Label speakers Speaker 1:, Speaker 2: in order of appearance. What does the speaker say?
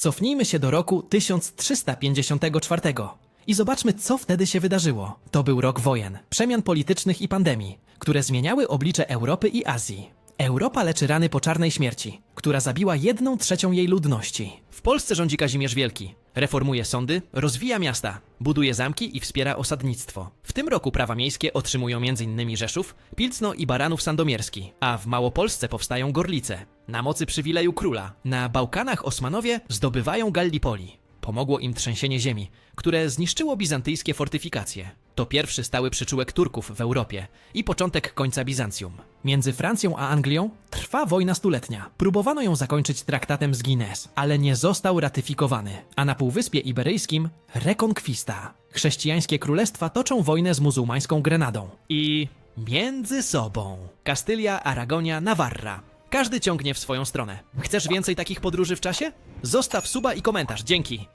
Speaker 1: Cofnijmy się do roku 1354 i zobaczmy, co wtedy się wydarzyło. To był rok wojen, przemian politycznych i pandemii, które zmieniały oblicze Europy i Azji. Europa leczy rany po czarnej śmierci, która zabiła jedną trzecią jej ludności. W Polsce rządzi Kazimierz Wielki. Reformuje sądy, rozwija miasta, buduje zamki i wspiera osadnictwo. W tym roku prawa miejskie otrzymują m.in. Rzeszów, Pilcno i Baranów Sandomierski, a w Małopolsce powstają Gorlice. Na mocy przywileju króla, na Bałkanach Osmanowie zdobywają Gallipoli. Pomogło im trzęsienie ziemi, które zniszczyło bizantyjskie fortyfikacje. To pierwszy stały przyczółek Turków w Europie i początek końca Bizancjum. Między Francją a Anglią trwa wojna stuletnia. Próbowano ją zakończyć traktatem z Guinness, ale nie został ratyfikowany. A na Półwyspie Iberyjskim rekonkwista. Chrześcijańskie królestwa toczą wojnę z muzułmańską Grenadą. I między sobą Kastylia, Aragonia, Nawarra. Każdy ciągnie w swoją stronę. Chcesz więcej takich podróży w czasie? Zostaw suba i komentarz, dzięki!